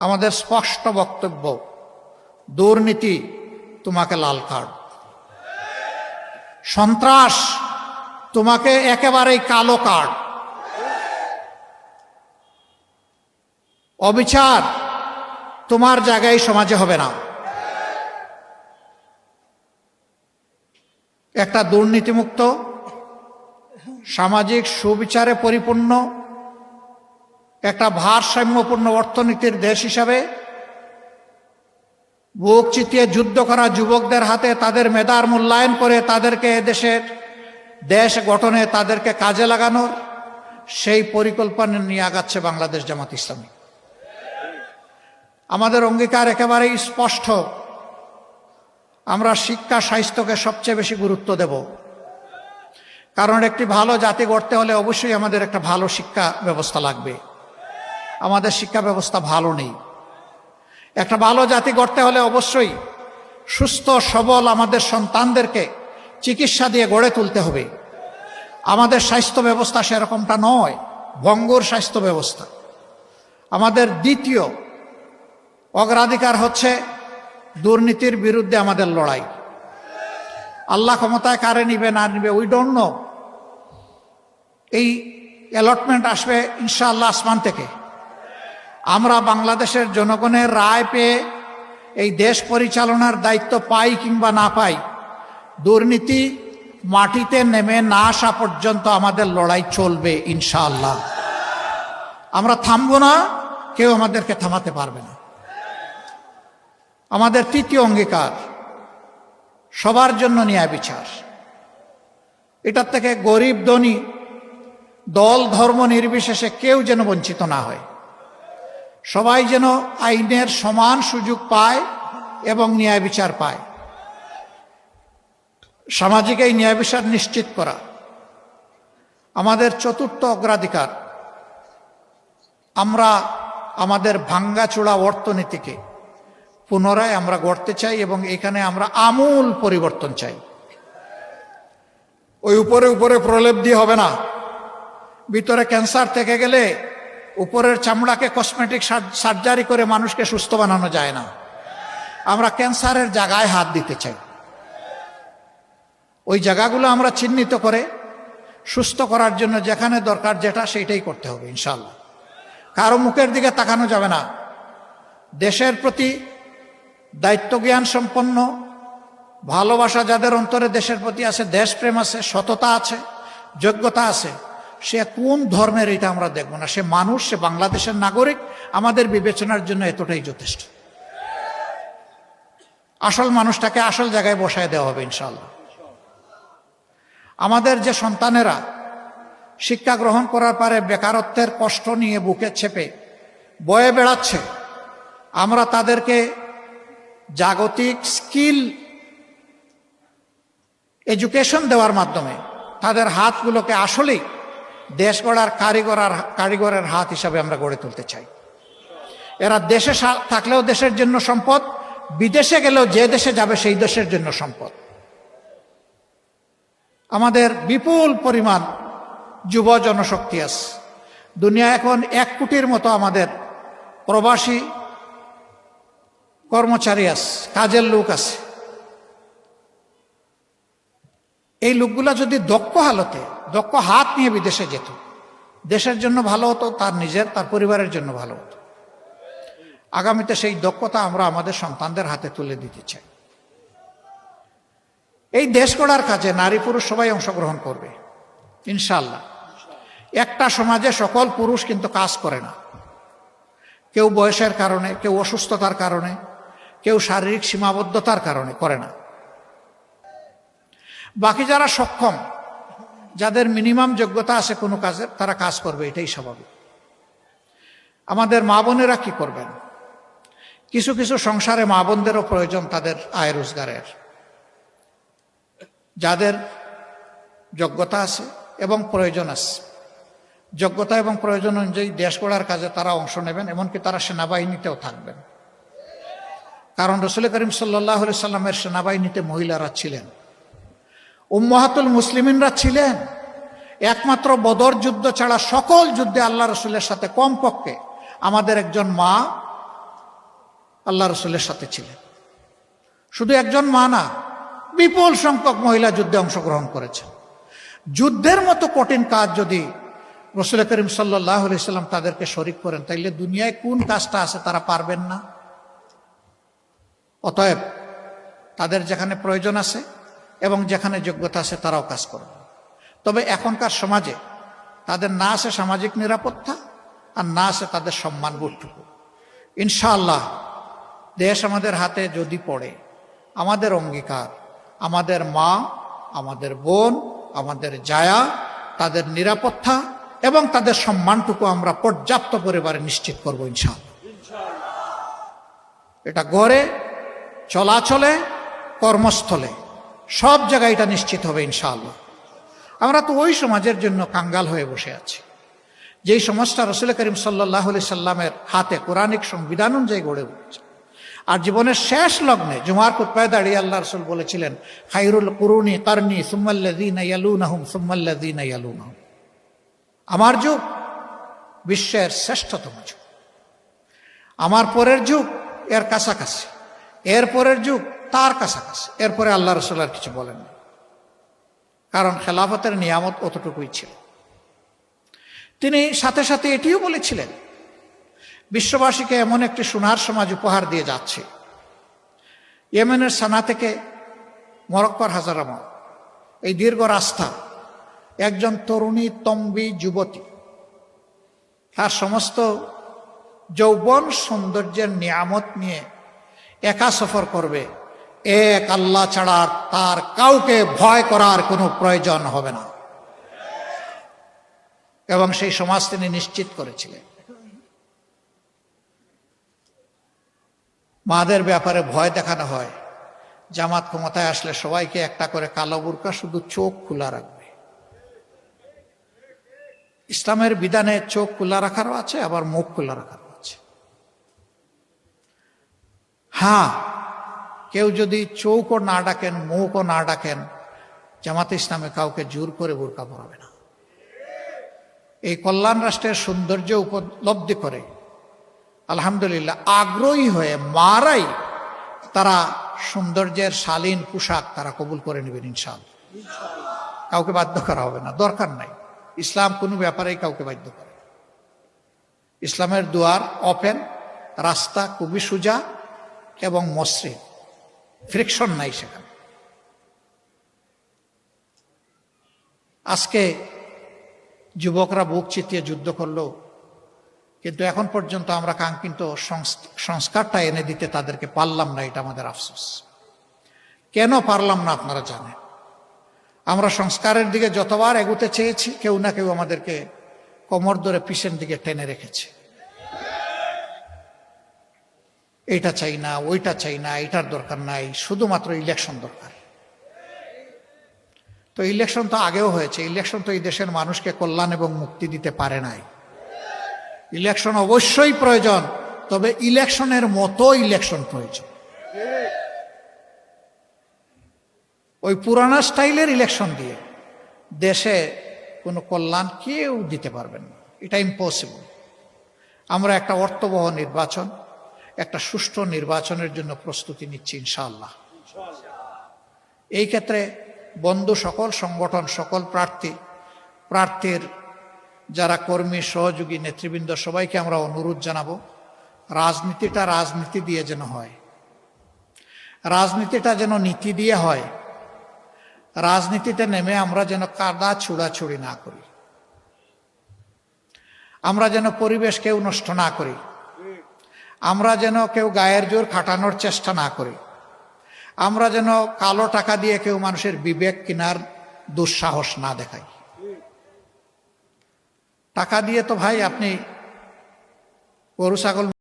আমাদের স্পষ্ট বক্তব্য, দুর্নীতি তোমাকে লাল কার্ড সন্ত্রাস তোমাকে একেবারেই কালো কার্ড অবিচার তোমার জায়গায় সমাজে হবে না। একটা দুর্নীতিমুক্ত, সামাজিক সুবিচারে পরিপূর্ণ একটা ভারসাম্যপূর্ণ অর্থনীতির দেশ হিসাবে বুক চিতিয়ে যুদ্ধ করা যুবকদের হাতে তাদের মেধার মূল্যায়ন করে তাদেরকে দেশের দেশ গঠনে তাদেরকে কাজে লাগানোর সেই পরিকল্পনা নিয়ে আগাচ্ছে বাংলাদেশ জামাত ইসলামী। আমাদের অঙ্গীকার একেবারেই স্পষ্ট। আমরা শিক্ষা স্বাস্থ্যকে সবচেয়ে বেশি গুরুত্ব দেব। কারণ একটি ভালো জাতি গড়তে হলে অবশ্যই আমাদের একটা ভালো শিক্ষা ব্যবস্থা লাগবে। আমাদের শিক্ষা ব্যবস্থা ভালো নেই। একটা ভালো জাতি গড়তে হলে অবশ্যই সুস্থ, সবল আমাদের সন্তানদেরকে চিকিৎসা দিয়ে গড়ে তুলতে হবে। আমাদের স্বাস্থ্য ব্যবস্থা সেরকমটা নয়, ভঙ্গুর স্বাস্থ্য ব্যবস্থা। আমাদের দ্বিতীয় অগ্রাধিকার হচ্ছে দুর্নীতির বিরুদ্ধে আমাদের লড়াই। আল্লাহ ক্ষমতায় কারে নিবে, না নিবে উই ডোন্ট নো এই অ্যালটমেন্ট আসবে ইনশাআল্লাহ আসমান থেকে। আমরা বাংলাদেশের জনগণের রায় পেয়ে এই দেশ পরিচালনার দায়িত্ব পাই কিংবা না পাই, দুর্নীতি মাটিতে নেমে না আসা পর্যন্ত আমাদের লড়াই চলবে ইনশাআল্লাহ। আমরা থামবো না, কেউ আমাদেরকে থামাতে পারবে না। আমাদের তৃতীয় অঙ্গীকার, সবার জন্য ন্যায় বিচার। এটার থেকে গরিব ধনী, দল ধর্ম নির্বিশেষে কেউ যেন বঞ্চিত না হয়। সবাই যেন আইনের সমান সুযোগ পায় এবং ন্যায় বিচার পায়। সামাজিক এই ন্যায় বিচার নিশ্চিত করা আমাদের চতুর্থ অগ্রাধিকার। আমরা আমাদের ভাঙ্গাচোড়া অর্থনীতিকে পুনরায় আমরা গড়তে চাই এবং এখানে আমরা আমূল পরিবর্তন চাই। ওই উপরে উপরে প্রলেপ দিয়ে হবে না। ভিতরে ক্যান্সার থেকে গেলে উপরের চামড়াকে কসমেটিক সার্জারি করে মানুষকে সুস্থ বানানো যায় না। আমরা ক্যান্সারের জায়গায় হাত দিতে চাই। ওই জায়গাগুলো আমরা চিহ্নিত করে সুস্থ করার জন্য যেখানে দরকার যেটা সেইটাই করতে হবে ইনশাল্লাহ কারও মুখের দিকে তাকানো যাবে না। দেশের প্রতি দায়িত্বজ্ঞান সম্পন্ন, ভালোবাসা যাদের অন্তরে দেশের প্রতি আছে, দেশপ্রেম আছে, সততা আছে, যোগ্যতা আছে সে কোন ধর্মের এটা আমরা দেখব না। সে মানুষ, সে বাংলাদেশের নাগরিক, আমাদের বিবেচনার জন্য এতটাই যথেষ্ট। আসল মানুষটাকে আসল জায়গায় বসায় দেওয়া হবে ইনশাল্লাহ আমাদের যে সন্তানেরা শিক্ষা গ্রহণ করার পরে বেকারত্বের কষ্ট নিয়ে বুকে চেপে বয়ে বেড়াচ্ছে, আমরা তাদেরকে জাগতিক স্কিল এডুকেশন দেওয়ার মাধ্যমে তাদের হাতগুলোকে আসলেই দেশ গড়ার কারিগর আর কারিগরের হাত হিসাবে আমরা গড়ে তুলতে চাই। এরা দেশে থাকলেও দেশের জন্য সম্পদ, বিদেশে গেলেও যে দেশে যাবে সেই দেশের জন্য সম্পদ। আমাদের বিপুল পরিমাণ যুব জনশক্তি আছে। দুনিয়া এখন এক কোটির মতো আমাদের প্রবাসী কর্মচারী আছে, কাজের লোক আছে। এই লোকগুলা যদি দক্ষ হালতে, দক্ষ হাত নিয়ে বিদেশে যেত, দেশের জন্য ভালো হতো, তার নিজের, তার পরিবারের জন্য ভালো হতো। আগামীতে সেই দক্ষতা আমরা আমাদের সন্তানদের হাতে তুলে দিতে চাই। এই দেশ গড়ার কাজে নারী পুরুষ সবাই অংশগ্রহণ করবে ইনশাল্লাহ একটা সমাজে সকল পুরুষ কিন্তু কাজ করে না। কেউ বয়সের কারণে, কেউ অসুস্থতার কারণে, কেউ শারীরিক সীমাবদ্ধতার কারণে করে না। বাকি যারা সক্ষম, যাদের মিনিমাম যোগ্যতা আছে কোনো কাজের তারা কাজ করবে, এটাই স্বাভাবিক। আমাদের মা বোনেরা কি করবেন? কিছু কিছু সংসারে মা বোনদেরও প্রয়োজন তাদের আয় রোজগারের। যাদের যোগ্যতা আছে এবং প্রয়োজন আছে। যোগ্যতা এবং প্রয়োজন অনুযায়ী দেশ গড়ার কাজে তারা অংশ নেবেন, এমনকি তারা সেনাবাহিনীতেও থাকবেন। কারণ রসুল করিম সাল্লাহ সাল্লামের সেনাবাহিনীতে মহিলারা ছিলেন। উম্মাহাতুল মুসলিমিনরা ছিলেন। একমাত্র বদর যুদ্ধ ছাড়া সকল যুদ্ধে আল্লাহ রসুলের সাথে কমপক্ষে আমাদের একজন মা আল্লাহ রসুলের সাথে ছিলেন। শুধু একজন মা না, বিপুল সংখ্যক মহিলা যুদ্ধে অংশগ্রহণ করেছেন। যুদ্ধের মতো কঠিন কাজ যদি রসুল করিম সাল্লাহ সাল্লাম তাদেরকে শরিক করেন, তাইলে দুনিয়ায় কোন কাজটা আছে তারা পারবেন না। অতএব তাদের যেখানে প্রয়োজন আছে যেখানে যোগ্যতা আছে তারাও কাজ করবে তবে এখনকার সমাজে তাদের না আছে সামাজিক নিরাপত্তা আর না আছে তাদের সম্মান বোধটুকু। ইনশাআল্লাহ, দেশ আমাদের হাতে যদি পড়ে, আমাদের অঙ্গীকার, আমাদের মা, আমাদের বোন, আমাদের জায়া, তাদের নিরাপত্তা এবং তাদের সম্মানটুকু আমরা পর্যাপ্ত পরিবারে নিশ্চিত করব ইনশাআল্লাহ। এটা গড়ে, চলাচলে, কর্মস্থলে। সব জায়গায় এটা নিশ্চিত হবে ইনশাআল্লাহ। আমরা তো ওই সমাজের জন্য কাঙ্গাল হয়ে বসে আছি। যেই সমাজটা রসুল করিম সাল্লাহ সাল্লামের হাতে কোরআনিক সংবিধান অনুযায়ী গড়ে উঠেছে। আর জীবনের শেষ লগ্নে জুমার কুৎপায় দাঁড়িয়ে আল্লাহ রসুল বলেছিলেন খাইরুল কুরুনি কারনি সুম্মাল্লাদিন ইয়ালুনাহুম। আমার যুগ বিশ্বের শ্রেষ্ঠতম যুগ। আমার পরের যুগ এর কাছাকাছি। এর পরের যুগ তার কাছাকাছি। এরপরে আল্লাহ রসুল আর কিছু বলেননি। কারণ খেলাফতের নিয়ামত অতটুকুই ছিল। তিনি সাথে সাথে এটিও বলেছিলেন, বিশ্ববাসীকে এমন একটি সোনার সমাজ উপহার দিয়ে যাচ্ছে। ইয়েমেনের সানা থেকে মরক্কর হাজারামা এই দীর্ঘ রাস্তা একজন তরুণী তম্বি যুবতী। তার সমস্ত যৌবন সৌন্দর্যের নিয়ামত নিয়ে একা সফর করবে। এক আল্লাহ ছাড়া তার কাউকে ভয় করার কোনো প্রয়োজন হবে না। এবং সেই সমাজ তিনি নিশ্চিত করেছিলেন। মাদের ব্যাপারে ভয় দেখানো হয়। জামাত ক্ষমতায় আসলে সবাইকে একটা করে কালো বুরকা শুধু চোখ খোলা রাখবে। ইসলামের বিধানে চোখ খোলা রাখারও আছে, আবার মুখ খোলা রাখারও আছে হ্যাঁ কেউ যদি চৌকও না ডাকেন মুখও না ডাকেন, জামাতে ইসলামে কাউকে জোর করে বোরকা পরাবে না। এই কল্যাণ রাষ্ট্রের সৌন্দর্য উপলব্ধি করে, আলহামদুলিল্লাহ, আগ্রহী হয়ে মারাই তারা সৌন্দর্যের শালীন পোশাক তারা কবুল করে নেবেন ইনশাল কাউকে বাধ্য করা হবে না, দরকার নাই। ইসলাম কোনো ব্যাপারেই কাউকে বাধ্য করে ইসলামের দুয়ার ওপেন রাস্তা খুবই সোজা এবং মসৃণ। ফ্রিকশন নাই সেখানে। আজকে যুবকরা বুক চিতিয়ে যুদ্ধ করল, কিন্তু এখন পর্যন্ত আমরা কাঙ্ক্ষিত সংস্কারটা এনে দিতে তাদেরকে পারলাম না, এটা আমাদের আফসোস। কেন পারলাম না আপনারা জানেন? আমরা সংস্কারের দিকে যতবার এগুতে চেয়েছি, কেউ না কেউ আমাদেরকে কোমর ধরে পিছন দিকে টেনে রেখেছে। এইটা চাই না, ওইটা চাই না, এটার দরকার নাই, শুধুমাত্র ইলেকশন দরকার। তো ইলেকশন তো আগেও হয়েছে ইলেকশন তো এই দেশের মানুষকে কল্যাণ এবং মুক্তি দিতে পারে নাই। ইলেকশন অবশ্যই প্রয়োজন, তবে ইলেকশনের মতো ইলেকশন প্রয়োজন। ওই পুরানা স্টাইলের ইলেকশন দিয়ে দেশে কোনো কল্যাণ কেউ দিতে পারবেন না, এটা ইম্পসিবল আমরা একটা অর্থবহ নির্বাচন একটা সুষ্ঠু নির্বাচনের জন্য প্রস্তুতি নিচ্ছি ইনশাআল্লাহ। এই ক্ষেত্রে বন্ধু সকল, সংগঠন সকল প্রার্থী, প্রার্থীর যারা কর্মী, সহযোগী, নেতৃবৃন্দ, সবাইকে আমরা অনুরোধ জানাব, রাজনীতিটা রাজনীতি দিয়ে যেন হয়। রাজনীতিটা যেন নীতি দিয়ে হয়, রাজনীতিতে নেমে আমরা যেন কাদা ছুড়াছুড়ি না করি। আমরা যেন পরিবেশ কেউ নষ্ট না করি। আমরা যেন কেউ গায়ের জোর খাটানোর চেষ্টা না করি। আমরা যেন কালো টাকা দিয়ে কেউ মানুষের বিবেক কেনার দুঃসাহস না দেখাই। টাকা দিয়ে তো ভাই আপনি গরু, ছাগল